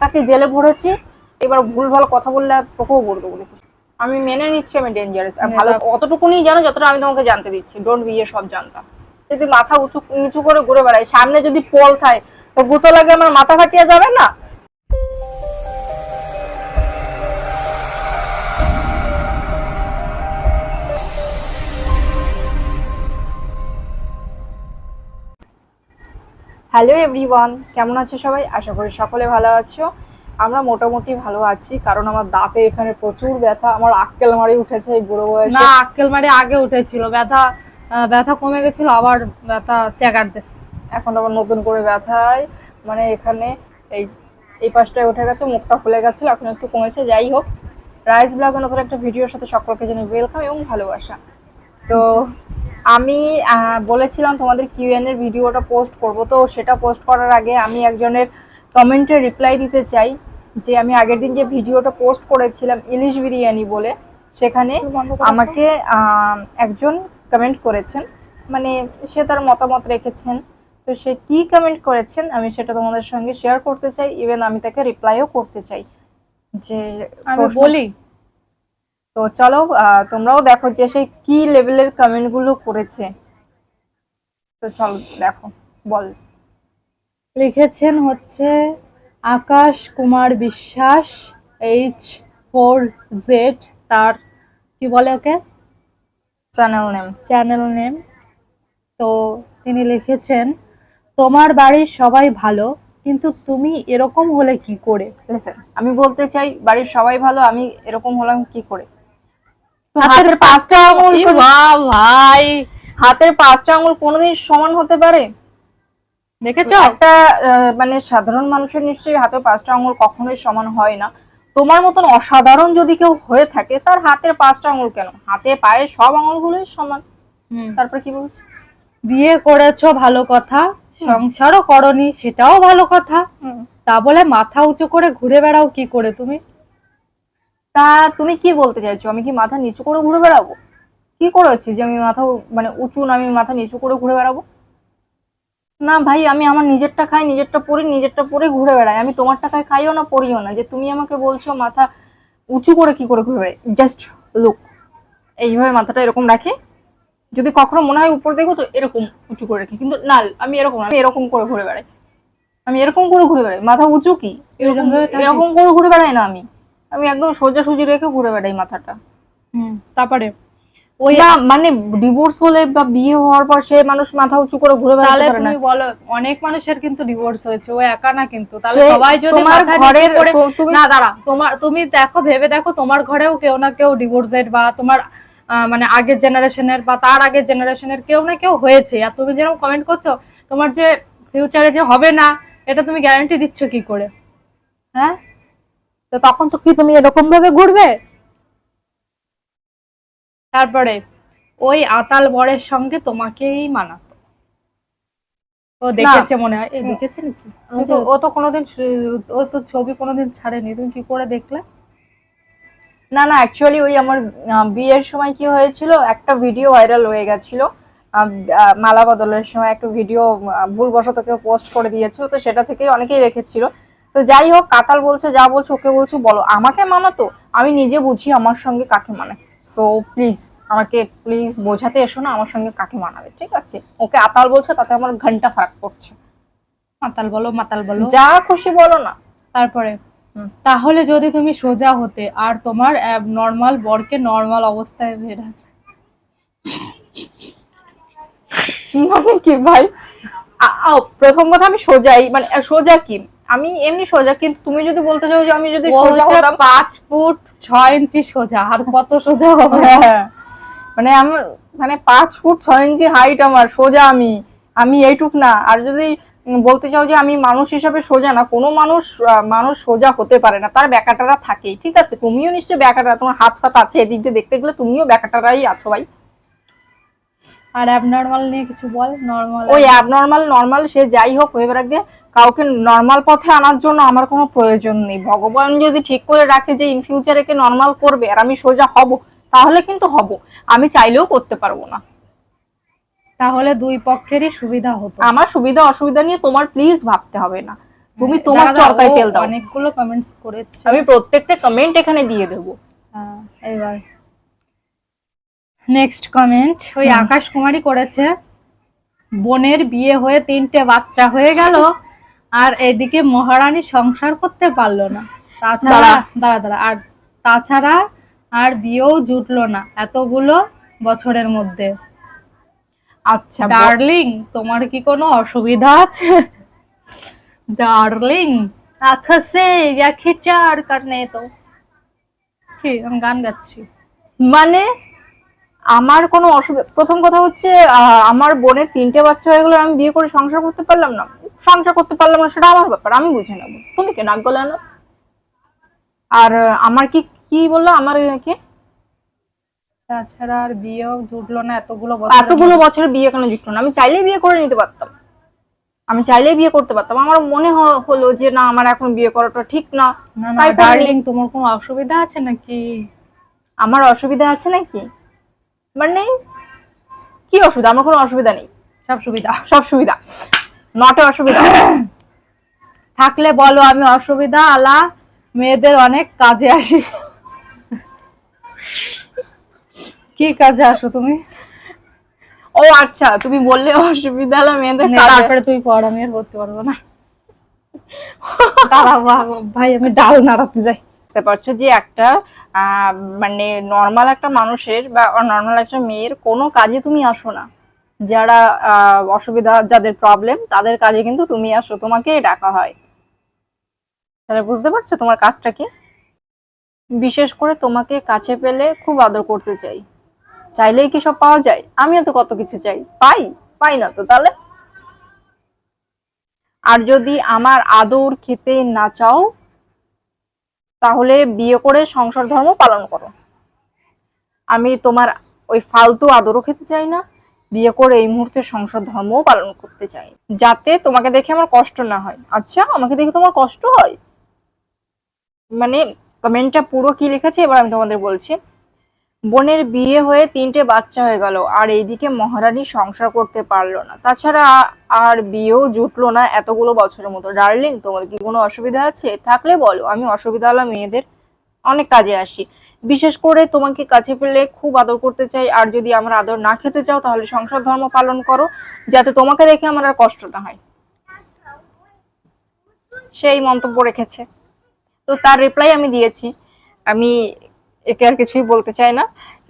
একটাকে জেলে ভরেছি। এবার ভুলভাল কথা বললে তোকেও তোকেও বলে দেবো দেখিস আমি মেনে নিচ্ছি আমি ডেঞ্জারাস আর ভালো অতটুকুনি জানো যতটা আমি তোমাকে জানতে দিচ্ছি। ডোন্ট বিয়ে সব জানতাম যদি মাথা উঁচু নিচু করে ঘুরে বেড়াই সামনে যদি পল থাকে তো গুতো লাগে আমার মাথা ফাটিয়ে যাবে না? হ্যালো এভরিওয়ান কেমন আছে সবাই? আশা করি সকলে ভালো আছো। আমরা মোটামুটি ভালো আছি কারণ আমার দাঁতে এখানে প্রচুর ব্যথা। আমার আক্কেল মারি উঠেছে এই বুড়ো বয়সে। না আক্কেল মারি আগে উঠেছিল। ব্যথা ব্যথা কমে গেছিল আবার ব্যথা চেকার দিচ্ছে। এখন আবার নতুন করে ব্যথায় মানে এখানে এই এই পাশটায় উঠে গেছে মুখটা ফুলে গেছিল এখন একটু কমেছে। যাই হোক রাইস ব্লগে নতুন একটা ভিডিওর সাথে সকলকে জানাই ওয়েলকাম এবং ভালোবাসা। তো আমি বলেছিলাম তোমাদের কিউএন এর ভিডিওটা পোস্ট করব তো সেটা পোস্ট করার আগে আমি একজনের কমেন্টে রিপ্লাই দিতে চাই যে আমি আগের দিন যে ভিডিওটা পোস্ট করেছিলাম ইলিশ বিরিয়ানি বলে সেখানে আমাকে একজন কমেন্ট করেছেন মানে সে তার মতামত রেখেছেন তো সে কি কমেন্ট করেছেন আমি সেটা তোমাদের সঙ্গে শেয়ার করতে চাই ইভেন আমি তাকে রিপ্লাইও করতে চাই যে বলি তো চলো আহ, তোমরাও দেখো যে সে কি লেভেলের কমেন্টগুলো করেছে। তো চলো দেখো বল। লিখেছেন হচ্ছে আকাশ Kumar Biswas H four Z তার কি বলে okay? Channel name channel name তো তিনি লিখেছেন তোমার বাড়ির সবাই ভালো কিন্তু তুমি এরকম হলে কি করে? আমি বলতে চাই বাড়ির সবাই ভালো আমি এরকম হলাম কি করে? হাতের পাঁচটা আঙুল বাহ, ভাই হাতের পাঁচটা আঙুল কোনোদিন সমান হতে পারে? দেখেছ? একটা মানে সাধারণ মানুষের নিশ্চয়ই হাতের পাঁচটা আঙুল কখনোই সমান হয় না। তোমার মতন অসাধারণ যদি কেউ হয়ে থাকে তার হাতের পাঁচটা আঙুল কেন? হাতে পায়ে সব আঙুলগুলোই সমান। তারপরে কি বলছে? বিয়ে করেছ ভালো কথা সংসারও করনি সেটাও ভালো কথা। তা বলে মাথা উঁচু করে ঘুরে বেড়াও কি করে তুমি? তা তুমি কি বলতে চাইছো? আমি কি মাথা নিচু করে ঘুরে বেড়াবো? কি করেছি যে আমি মাথা মানে উঁচু না আমি মাথা নিচু করে ঘুরে বেড়াবো? না ভাই আমি আমার নিজেরটা খাই নিজেরটা পরি নিজেরটা পরে ঘুরে বেড়াই। আমি তোমারটা খাই খাইও না পরিও না। যে তুমি আমাকে বলছো মাথা উঁচু করে কি করে ঘুরে বেড়াই? জাস্ট লুক এইভাবে মাথাটা এরকম রাখি। যদি কখনো মনে হয় উপর দেখো তো এরকম উঁচু করে রাখি। কিন্তু না আমি এরকম আমি এরকম করে ঘুরে বেড়াই। আমি এরকম করে ঘুরে বেড়াই। মাথা উঁচু কি? এরকম। এরকম করে ঘুরে বেড়াই না আমি। আমি একদম সোজা সুজি রেখে ঘুরে বেড়াই মাথাটা। হুম তারপরে? ওই মানে ডিভোর্স হলে বা বিয়ে হওয়ার পর সে মানুষ মাথা উঁচু করে ঘুরে বেড়াতে পারে না। বলো অনেক মানুষের কিন্তু ডিভোর্স হয়েছে ও একা না কিন্তু। তাহলে সবাই যদি তোমার ঘরের না দাঁড়া তোমার তুমি দেখো ভেবে দেখো তোমার ঘরেও কেউ না কেউ ডিভোর্সেড বা তোমার মানে আগের জেনারেশনের বা তার আগের জেনারেশনের কেউ না কেউ হয়েছে। আর তুমি যেরকম কমেন্ট করছ তোমার যে ফিউচারে যে হবে না এটা তুমি গ্যারান্টি দিচ্ছ কি করে? হ্যাঁ? তো তখন তো কি তুমি এরকম ভাবে ঘুরবে? তারপরে ওই আতাল বরের সঙ্গে তোমাকেই মানাতো। ও দেখেছে মনে হয়? এই দেখেছে নাকি? ও তো কোনোদিন ও তো ছবি কোনোদিন ছাড়েনি। তুমি কি করে দেখলে? না না অ্যাকচুয়ালি ওই আমার বিয়ের সময় কি হয়েছিল? একটা ভিডিও ভাইরাল হয়ে গেছিল। মালা বদলের সময় একটা ভিডিও ভুলবশত কেউ পোস্ট করে দিয়েছিল। তো সেটা থেকেই অনেকেই রেখেছিল তো যাই হোক কাতাল বলছো যা বলছো ওকে বলছো বলো। আমাকে মানাতো আমি নিজে বুঝি আমার সঙ্গে কাকে মানে। সো প্লিজ আমাকে প্লিজ বোঝাতে এসো না আমার সঙ্গে কাকে মানাবে ঠিক আছে? ওকে আতাল বলছো তাতে আমার ঘণ্টা ফারাক পড়ছে। মাতাল বলো মাতাল বলো। যা খুশি বলো না। তারপরে তাহলে যদি তুমি সোজা হতে আর তোমার নর্মাল বরকে নর্মাল অবস্থায় বেরা মানে কি ভাই? প্রথম কথা আমি সোজাই মানে সোজা কি? আমি এমনি সোজা কিন্তু তুমি যদি বলতে চাও যে আমি যদি সোজা হতাম পাঁচ ফুট ছয় ইঞ্চি সোজা আর কত সোজা হবে? হ্যাঁ, মানে আমি মানে পাঁচ ফুট ছয় ইঞ্চি হাইট আমার সোজা আমি। আমি এইটুক না। আর যদি বলতে চাও যে আমি মানুষ হিসাবে সোজা না কোনো মানুষ মানুষ সোজা হতে পারে না। তার ব্যাকাটারা থাকেই ঠিক আছে? তুমিও নিশ্চয়ই ব্যাকাটা তোমার হাত ফাত আছে এদিক দিয়ে দেখতে গেলে তুমিও ব্যাকাটারাই আছো ভাই। আর অ্যাবনর্মাল নিয়ে কিছু বল? নর্মাল ওই অ্যাবনর্মাল নর্মাল সে যাই হোক হয়ে বেড়াক দিয়ে কাউকে নর্মাল পথে আনার জন্য আমার কোনো প্রয়োজন নেই। ভগবান যদি ঠিক করে রাখে যে ইন ফিউচার একে নর্মাল করবে আর আমি সোজা হব তাহলে কিন্তু হব। আমি চাইলেও করতে পারব না। তাহলে দুই পক্ষেরই সুবিধা হতো। আমার সুবিধা অসুবিধা নিয়ে তোমার প্লিজ ভাবতে হবে না। তুমি তোমার চরকায় তেল দাও। অনেকগুলো কমেন্টস করেছে। আমি প্রত্যেকটা কমেন্ট এখানে দিয়ে দেবো। হ্যাঁ, এবার। নেক্সট কমেন্ট ওই আকাশ কুমারী করেছে বোনের বিয়ে হয়ে তিনটে বাচ্চা হয়ে গেল। আর এদিকে মহারানী সংসার করতে পারল না। তাছাড়া দাঁড়া। দাঁড়া আর তাছাড়া আর বিয়েও জুটলো না এতগুলো বছরের মধ্যে। আচ্ছা ডার্লিং তোমার কি কোনো অসুবিধা আছে? ডার্লিং আকাশে ইয়া খিচার করনে তো। কি আমি গান গাচ্ছি। মানে আমার কোনো অসুবিধা প্রথম কথা হচ্ছে আমার বোনের তিনটে বাচ্চা হয়ে গেলো আমি বিয়ে করে সংসার করতে পারলাম না। সংসার করতে পারলাম না সেটা আমার ব্যাপার আমি বুঝে নেব। তুমি কে? নাক গলে আর আমার কি কি বলল? আমার কি? তাছাড়া আর বিয়েও জুটলো না এতগুলো বছর এতগুলো বছর বিয়ে কেন জুটলো না? আমি চাইলেই বিয়ে করে নিতে পারতাম। আমি চাইলেই বিয়ে করতে পারতাম। আমার মনে হলো যে না আমার এখন বিয়ে করাটা ঠিক না। তাই ডার্লিং তোমার কোনো অসুবিধা আছে নাকি? আমার অসুবিধা আছে নাকি? মানে কি অসুবিধা? আমার কোনো অসুবিধা নেই। সব সুবিধা। সব সুবিধা। নটে অসুবিধা। থাকলে বলো আমি অসুবিধা আলা মেয়েদের অনেক কাজে আসি। কি কাজে আসো তুমি? ও আচ্ছা তুমি বললে অসুবিধা হলো মেয়েদের। তারপরে তুই পড় আমি আর করতে পারব না। ভাই আমি ডাল নাড়াতে যাই। বুঝতে পারছ যে একটা আহ, মানে নর্মাল একটা মানুষের বা নর্মাল একটা মেয়ের কোনো কাজে তুমি আসো না। যারা অসুবিধা, যাদের প্রবলেম তাদের কাজে কিন্তু তুমি আসো তোমাকে ডাকা হয়। তাহলে বুঝতে পারছ তোমার কাজটা কি? বিশেষ করে তোমাকে কাছে পেলে খুব আদর করতে চাই। চাইলেই কি সব পাওয়া যায়? আমিও তো কত কিছু চাই। পাই পাই না তো তাহলে? আর যদি আমার আদর খেতে না চাও, তাহলে বিয়ে করে সংসার ধর্ম পালন করো। আমি তোমার ওই ফালতু আদরও খেতে চাই না বিয়ে করে এই মুহূর্তে সংসার ধর্মও পালন করতে চাই। যাতে তোমাকে দেখে আমার কষ্ট না হয়। আচ্ছা আমাকে দেখে তোমার কষ্ট হয়? মানে কমেন্টটা পুরো কি লিখেছে? এবার আমি তোমাদের বলছি। বোনের বিয়ে হয়ে তিনটে বাচ্চা হয়ে গেল, আর এইদিকে মহারানী সংসার করতে পারল না। তাছাড়া আর বিয়েও জুটলো না এতগুলো বছরের মতো। ডার্লিং তোমার কি কোনো অসুবিধা আছে? থাকলে বলো, আমি অসুবিধা হলাম মেয়েদের অনেক কাজে আসি। বিশেষ করে তোমাকে কাছে পেলে খুব আদর করতে চাই, আর যদি আমার আদর না খেতে চাও তাহলে সংসার ধর্ম পালন করো, যাতে তোমাকে দেখে আমার আর কষ্ট না হয়। সেই মন্তব্য রেখেছে। তো তার রিপ্লাই আমি দিয়েছি। আমি একে আর কিছুই বলতে চাই না।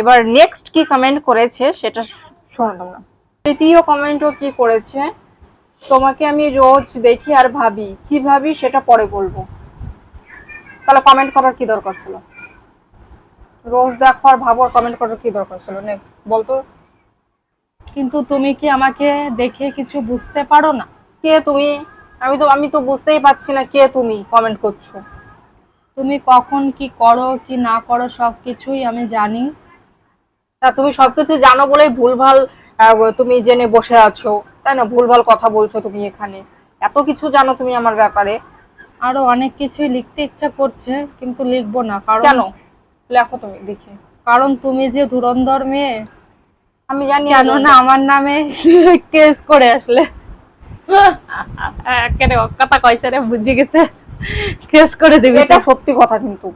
এবার নেক্সট কি কমেন্ট করেছে সেটা শোনো তোমরা। তৃতীয় কমেন্টও কি করেছে? তোমাকে আমি রোজ দেখি আর ভাবি। কি ভাবি সেটা পরে বলব। তাহলে কমেন্ট করার কি দরকার ছিল? রোজ দেখো আর ভাবো আর কমেন্ট করার কি দরকার ছিল? নে বলতো। কিন্তু তুমি কি আমাকে দেখে কিছু বুঝতে পারো না? কে তুমি? আমি তো আমি তো বুঝতেই পারছি না কে তুমি কমেন্ট করছ। তুমি কখন কি করো কি না করো সব কিছুই আমি জানি। তা তুমি সবকিছু জানো বলেই ভুলভাল তুমি জেনে বসে আছো। তাই না? ভুলভাল কথা বলছো তুমি এখানে। এত কিছু জানো তুমি আমার ব্যাপারে। আরও অনেক কিছুই লিখতে ইচ্ছা করছে কিন্তু লিখব না কারণ কেন? লেখো তুমি দেখি। কারণ তুমি যে ধুরন্ধর মেয়ে আমি জানি কেন না। আমার নামে কেস করে আসলে। কেন কথা কইছে রে বুঝে গেছে। কেস করে দিবি এটা সত্যি কথা কিন্তু।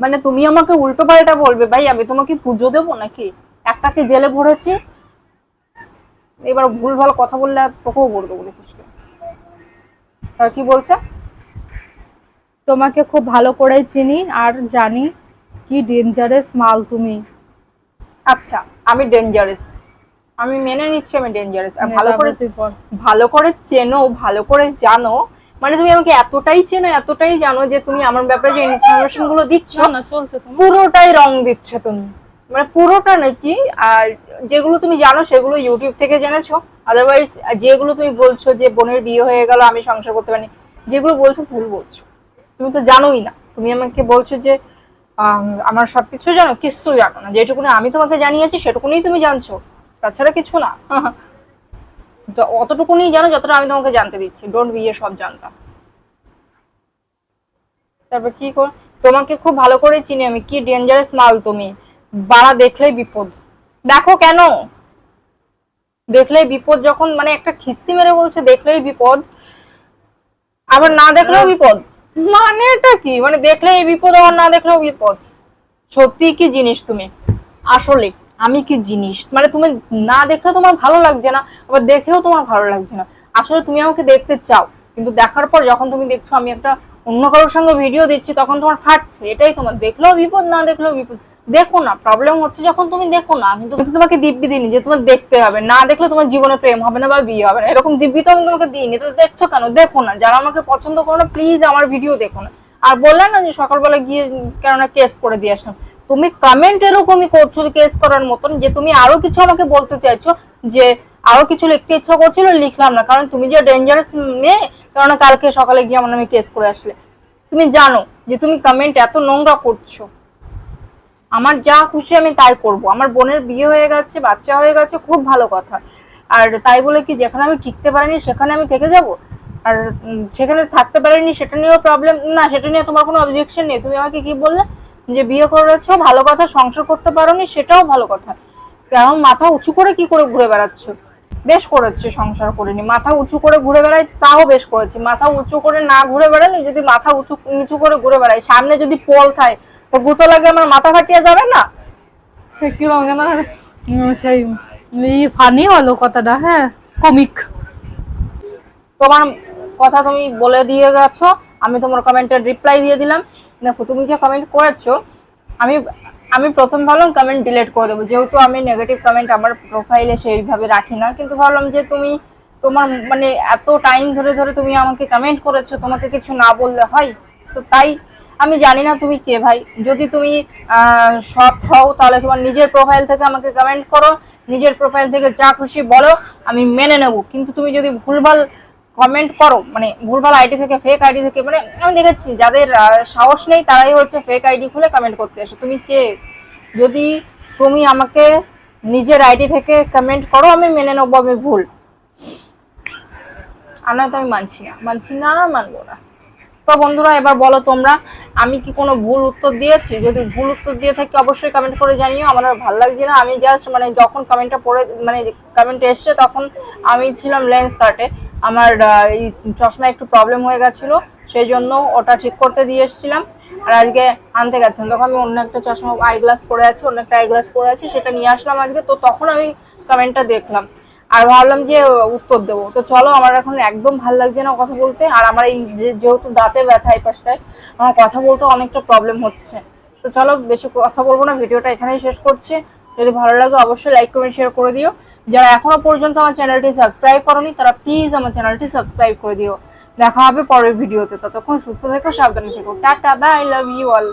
মানে তুমি আমাকে উল্টো পাল্টা বলবে ভাই আমি তোমাকে পুজো দেবো নাকি? একটাকে জেলে ভরেছি। এবার ভুলভাল কথা বললে তোকেও বলে দেবো দেখিস আর কি বলছে? তোমাকে খুব ভালো করেই চিনি আর জানি। কি ডেঞ্জারাস মাল তুমি? আচ্ছা আমি ডেঞ্জারাস আমি মেনে নিচ্ছি আমি ডেঞ্জারাস আর ভালো করে। ভালো করে চেনো ভালো করে জানো। মানে তুমি আমাকে এতটাই চেনো এতটাই জানো যে তুমি আমার ব্যাপারে যে ইনফরমেশনগুলো দিচ্ছ না চলছে তুমি পুরোটাই রং দিচ্ছ তুমি। মানে পুরোটা নাকি আর যেগুলো তুমি জানো সেগুলো ইউটিউব থেকে জেনেছো। আদারওয়াইজ যেগুলো তুমি বলছো যে বোনের বিয়ে হয়ে গেল আমি সংসার করতে পারি যেগুলো বলছো ভুল বলছো। তুমি তো জানোই না। তুমি আমাকে বলছো যে আম, আমার সবকিছু জানো কিছু জানো না। যেটুকুনি আমি তোমাকে জানিয়েছি সেটুকুনি তুমি জানছো। তাছাড়া কিছু না। তো অতটুকুনি জানো যতটা আমি তোমাকে জানতে দিচ্ছি। ডোন্ট বিয়ে সব জানতাম তারপর কি কর তোমাকে খুব ভালো করে চিনি আমি। কি ডেঞ্জারাস মাল তুমি। বাড়া দেখলেই বিপদ। দেখো কেন? দেখলেই বিপদ যখন মানে একটা খিস্তি মেরে বলছে দেখলেই বিপদ। আবার না দেখলেও বিপদ। মানে এটা কি? মানে দেখলে এই বিপদ আমার না দেখলেও বিপদ। সত্যি কি জিনিস তুমি? আসলে আমি কি জিনিস? মানে তুমি না দেখলে তোমার ভালো লাগছে না, আবার দেখেও তোমার ভালো লাগছে না। আসলে তুমি আমাকে দেখতে চাও, কিন্তু দেখার পর যখন তুমি দেখছ আমি একটা অন্য কারোর সঙ্গে ভিডিও দিচ্ছি, তখন তোমার ফাটছে এটাই তোমার। দেখলেও বিপদ, না দেখলেও বিপদ। দেখো না প্রবলেম হচ্ছে যখন তুমি দেখো না কিন্তু তোমাকে দিব্যি দিইনি যে তোমার দেখতে হবে, না দেখলে তোমার জীবনে প্রেম হবে না বা বিয়ে হবে না, এরকম দিব্যি তো আমি তোমাকে দিইনি, তো দেখছ কেন? দেখো না, যারা আমাকে পছন্দ করো না প্লিজ আমার ভিডিও দেখো না। আর বললে না যে সকালবেলা গিয়ে কেননা কেস করে দিয়ে আসলাম। তুমি কমেন্ট এরকমই করছ কেস করার মতন, যে তুমি আরও কিছু আমাকে বলতে চাইছো, যে আরও কিছু লিখতে ইচ্ছা করছিল, লিখলাম না। কারণ তুমি যে ডেঞ্জারাস মেয়ে, কেননা কালকে সকালে গিয়ে আমার নামে কেস করে আসলে। তুমি জানো যে তুমি কমেন্ট এত নোংরা করছ। আমার যা খুশি আমি তাই করব। আমার বোনের বিয়ে হয়ে গেছে, বাচ্চা হয়ে গেছে, খুব ভালো কথা। আর তাই বলে কি, যেখানে আমি টিকতে পারিনি সেখানে আমি থেকে যাব? আর সেখানে থাকতে পারিনি সেটা নিয়েও প্রবলেম না, সেটা নিয়ে তোমার কোনো অবজেকশন নেই। তুমি আমাকে কি বললে? যে বিয়ে করেছ, ভালো কথা, সংসার করতে পারোনি, সেটাও ভালো কথা। কারণ মাথা উঁচু করে কি করে ঘুরে বেড়াচ্ছ? বেশ করেছে, সংসার করিনি। মাথা উঁচু করে ঘুরে বেড়াই তাও বেশ করেছি। মাথা উঁচু করে না ঘুরে বেড়ালে যদি মাথা উঁচু, নিচু করে ঘুরে বেড়াই সামনে যদি পল থাকে তো গুতো লাগে আমার মাথা ফাটিয়ে যাবে না? কি রঙে না উম, সেই ফানি হলো কথাটা হ্যাঁ কমিক তোমার কথা তুমি বলে দিয়ে গেছো আমি তোমার কমেন্টের রিপ্লাই দিয়ে দিলাম। দেখো তুমি যে কমেন্ট করেছ আমি আমি প্রথম ভাবলাম কমেন্ট ডিলিট করে দেবো। যেহেতু আমি নেগেটিভ কমেন্ট আমার প্রোফাইলে সেইভাবে রাখি না কিন্তু ভাবলাম যে তুমি তোমার মানে এত টাইম ধরে ধরে তুমি আমাকে কমেন্ট করেছ তোমাকে কিছু না বললে হয়? তো তাই আমি জানি না তুমি কে ভাই। যদি তুমি সৎ হও, তাহলে তোমার নিজের প্রোফাইল থেকে আমাকে কমেন্ট করো, নিজের প্রোফাইল থেকে যা খুশি বলো, আমি মেনে নেব। কিন্তু তুমি যদি ভুলভাল কমেন্ট করো মানে ভুলভাল আইডি থেকে ফেক আইডি থেকে মানে আমি দেখেছি যাদের সাহস নেই, তারাই হচ্ছে ফেক আইডি খুলে কমেন্ট করতে আসে। তুমি কে? যদি তুমি আমাকে নিজের আইডি থেকে কমেন্ট করো, আমি মেনে নেব, আমি ভুল। আর নয়তো আমি মানছি না। মানছি না, মানবো না। তো বন্ধুরা, এবার বলো তোমরা, আমি কি কোনো ভুল উত্তর দিয়েছি? যদি ভুল উত্তর দিয়ে থাকি, অবশ্যই কমেন্ট করে জানিও, আমার ভালো লাগছে না। আমি জাস্ট মানে যখন কমেন্টটা পড়ে মানে কমেন্ট এসছে, তখন আমি ছিলাম লেন্স কাটে আমার এই চশমা একটু প্রবলেম হয়ে গেছিল সেই জন্য ওটা ঠিক করতে দিয়ে এসেছিলাম। আর আজকে আনতে গেছিলাম তখন আমি অন্য একটা চশমা আই গ্লাস পরে আছি, অন্য একটা আই গ্লাস পরে আছি, সেটা নিয়ে আসলাম আজকে। তো তখন আমি কমেন্টটা দেখলাম। আর ভাবলাম যে, উত্তর দেবো। তো চলো, আমার এখন একদম ভালো লাগছে না কথা বলতে। আর আমার এই যেহেতু দাঁতে ব্যথা এই পাশটায়, আমার কথা বলতে অনেকটা প্রবলেম হচ্ছে। তো চলো, বেশি কথা বলব না, ভিডিওটা এখানেই শেষ করছি। যদি ভালো লাগে, অবশ্যই লাইক কমেন্ট শেয়ার করে দিও। যারা এখনও পর্যন্ত আমার চ্যানেলটি সাবস্ক্রাইব করনি, তারা প্লিজ আমার চ্যানেলটি সাবস্ক্রাইব করে দিও। দেখা হবে পরের ভিডিওতে ততক্ষণ সুস্থ থেকো, সাবধানে থেকো। Tata bye love you all